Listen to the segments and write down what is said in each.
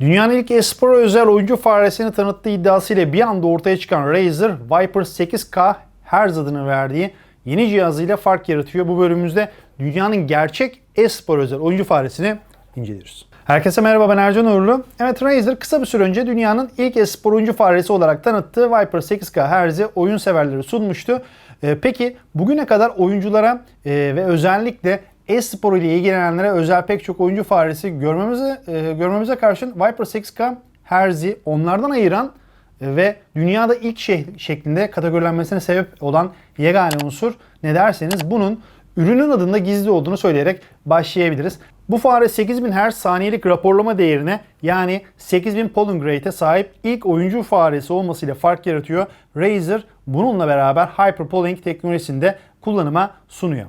Dünyanın ilk espora özel oyuncu faresini tanıttığı iddiasıyla bir anda ortaya çıkan Razer Viper 8K Hertz adını verdiği yeni cihazıyla fark yaratıyor. Bu bölümümüzde dünyanın gerçek espor özel oyuncu faresini inceliyoruz. Herkese merhaba ben Ercan Uğurlu. Evet Razer kısa bir süre önce dünyanın ilk espor oyuncu faresi olarak tanıttığı Viper 8K Hertz'i oyun severlere sunmuştu. Ee, peki bugüne kadar oyunculara e, ve özellikle e-spor ile ilgilenenlere özel pek çok oyuncu faresi görmemize e, görmemize karşın Viper 6K Hertz'i onlardan ayıran e, ve dünyada ilk şey şeklinde kategorilenmesine sebep olan yegane unsur ne derseniz bunun ürünün adında gizli olduğunu söyleyerek başlayabiliriz. Bu fare 8000 Hz saniyelik raporlama değerine yani 8000 polling rate'e sahip ilk oyuncu faresi olmasıyla fark yaratıyor. Razer bununla beraber Hyperpolling teknolojisinde kullanıma sunuyor.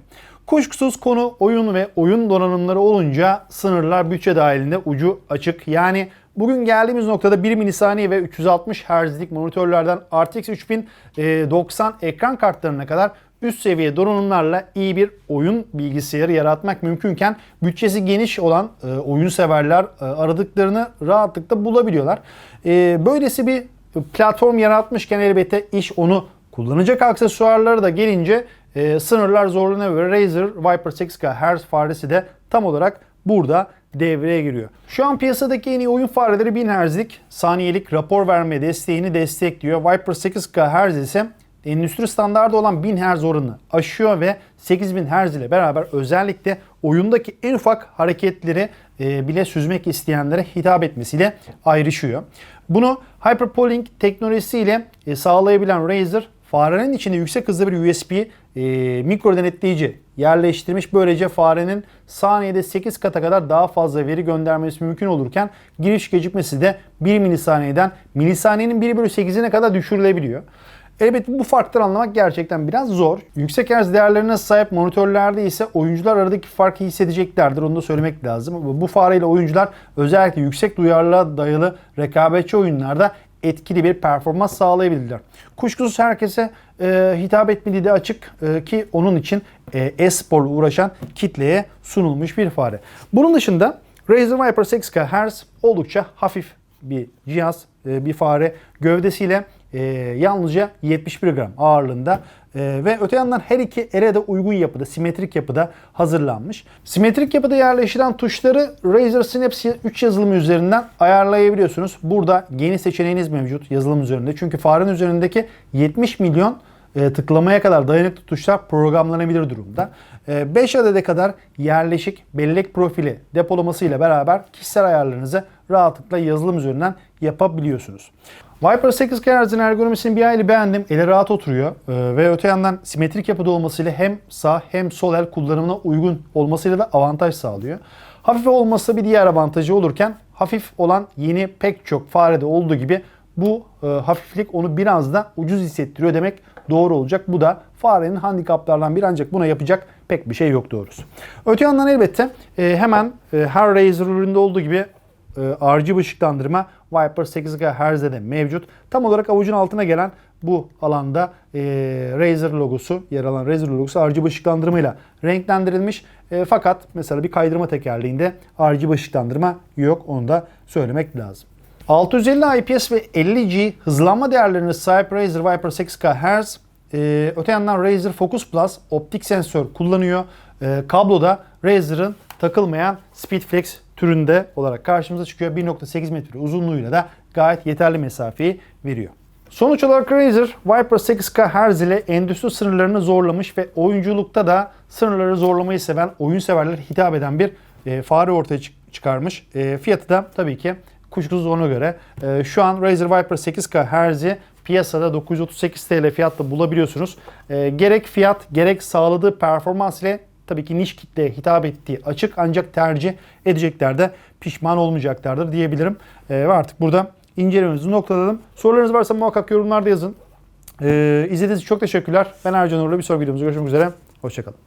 Kuşkusuz konu oyun ve oyun donanımları olunca sınırlar bütçe dahilinde ucu açık. Yani bugün geldiğimiz noktada 1 milisaniye ve 360 Hz'lik monitörlerden RTX 3090 ekran kartlarına kadar üst seviye donanımlarla iyi bir oyun bilgisayarı yaratmak mümkünken bütçesi geniş olan e, oyun severler e, aradıklarını rahatlıkla bulabiliyorlar. E, böylesi bir platform yaratmışken elbette iş onu kullanacak aksesuarları da gelince e, sınırlar zorlanıyor ve Razer Viper 6K Hertz faresi de tam olarak burada devreye giriyor. Şu an piyasadaki en iyi oyun fareleri 1000 Hz'lik saniyelik rapor verme desteğini destekliyor. Viper 8K Hertz ise endüstri standardı olan 1000 Hz oranını aşıyor ve 8000 Hz ile beraber özellikle oyundaki en ufak hareketleri e, bile süzmek isteyenlere hitap etmesiyle ayrışıyor. Bunu Hyperpolling teknolojisiyle e, sağlayabilen Razer farenin içinde yüksek hızlı bir USB e, mikro denetleyici yerleştirmiş. Böylece farenin saniyede 8 kata kadar daha fazla veri göndermesi mümkün olurken giriş gecikmesi de 1 milisaniyeden milisaniyenin 1 bölü 8'ine kadar düşürülebiliyor. Elbette bu farkları anlamak gerçekten biraz zor. Yüksek hertz değerlerine sahip monitörlerde ise oyuncular aradaki farkı hissedeceklerdir. Onu da söylemek lazım. Bu fareyle oyuncular özellikle yüksek duyarlılığa dayalı rekabetçi oyunlarda etkili bir performans sağlayabilirler. Kuşkusuz herkese e, hitap etmediği de açık e, ki onun için e, e-sporla uğraşan kitleye sunulmuş bir fare. Bunun dışında Razer Viper 6K Hz oldukça hafif bir cihaz, e, bir fare. Gövdesiyle e, yalnızca 71 gram ağırlığında e, ve öte yandan her iki ele de uygun yapıda, simetrik yapıda hazırlanmış. Simetrik yapıda yerleştiren tuşları Razer Synapse 3 yazılımı üzerinden ayarlayabiliyorsunuz. Burada geniş seçeneğiniz mevcut yazılım üzerinde. Çünkü farenin üzerindeki 70 milyon e, tıklamaya kadar dayanıklı tuşlar programlanabilir durumda. 5 e, adede kadar yerleşik bellek profili depolaması ile beraber kişisel ayarlarınızı rahatlıkla yazılım üzerinden yapabiliyorsunuz. Viper 8 Hz'in ergonomisini bir hayli beğendim. Ele rahat oturuyor ee, ve öte yandan simetrik yapıda olmasıyla hem sağ hem sol el kullanımına uygun olmasıyla da avantaj sağlıyor. Hafif olması bir diğer avantajı olurken hafif olan yeni pek çok farede olduğu gibi bu e, hafiflik onu biraz da ucuz hissettiriyor demek doğru olacak. Bu da farenin handikaplardan bir ancak buna yapacak pek bir şey yok doğrusu. Öte yandan elbette e, hemen e, her Razer üründe olduğu gibi e, RGB ışıklandırma Viper 8 GHz'de de mevcut. Tam olarak avucun altına gelen bu alanda e, Razer logosu, yer alan Razer logosu RGB ışıklandırmayla renklendirilmiş. E, fakat mesela bir kaydırma tekerleğinde RGB ışıklandırma yok. Onu da söylemek lazım. 650 IPS ve 50G hızlanma değerlerine sahip Razer Viper 8K Hz ee, öte yandan Razer Focus Plus optik sensör kullanıyor. Ee, kabloda Razer'ın takılmayan Speedflex türünde olarak karşımıza çıkıyor. 1.8 metre uzunluğuyla da gayet yeterli mesafeyi veriyor. Sonuç olarak Razer Viper 8K Hz ile endüstri sınırlarını zorlamış ve oyunculukta da sınırları zorlamayı seven, oyun severlere hitap eden bir e, fare ortaya çıkarmış. E, fiyatı da tabii ki kuşkusuz ona göre. E, şu an Razer Viper 8K Hz'i piyasada 938 TL fiyatla bulabiliyorsunuz. E, gerek fiyat gerek sağladığı performans ile tabii ki niş kitleye hitap ettiği açık ancak tercih edecekler de pişman olmayacaklardır diyebilirim. E, ve artık burada incelememizi noktaladım. Sorularınız varsa muhakkak yorumlarda yazın. E, izlediğiniz için çok teşekkürler. Ben Ercan Uğurlu. Bir sonraki videomuzda görüşmek üzere. Hoşçakalın.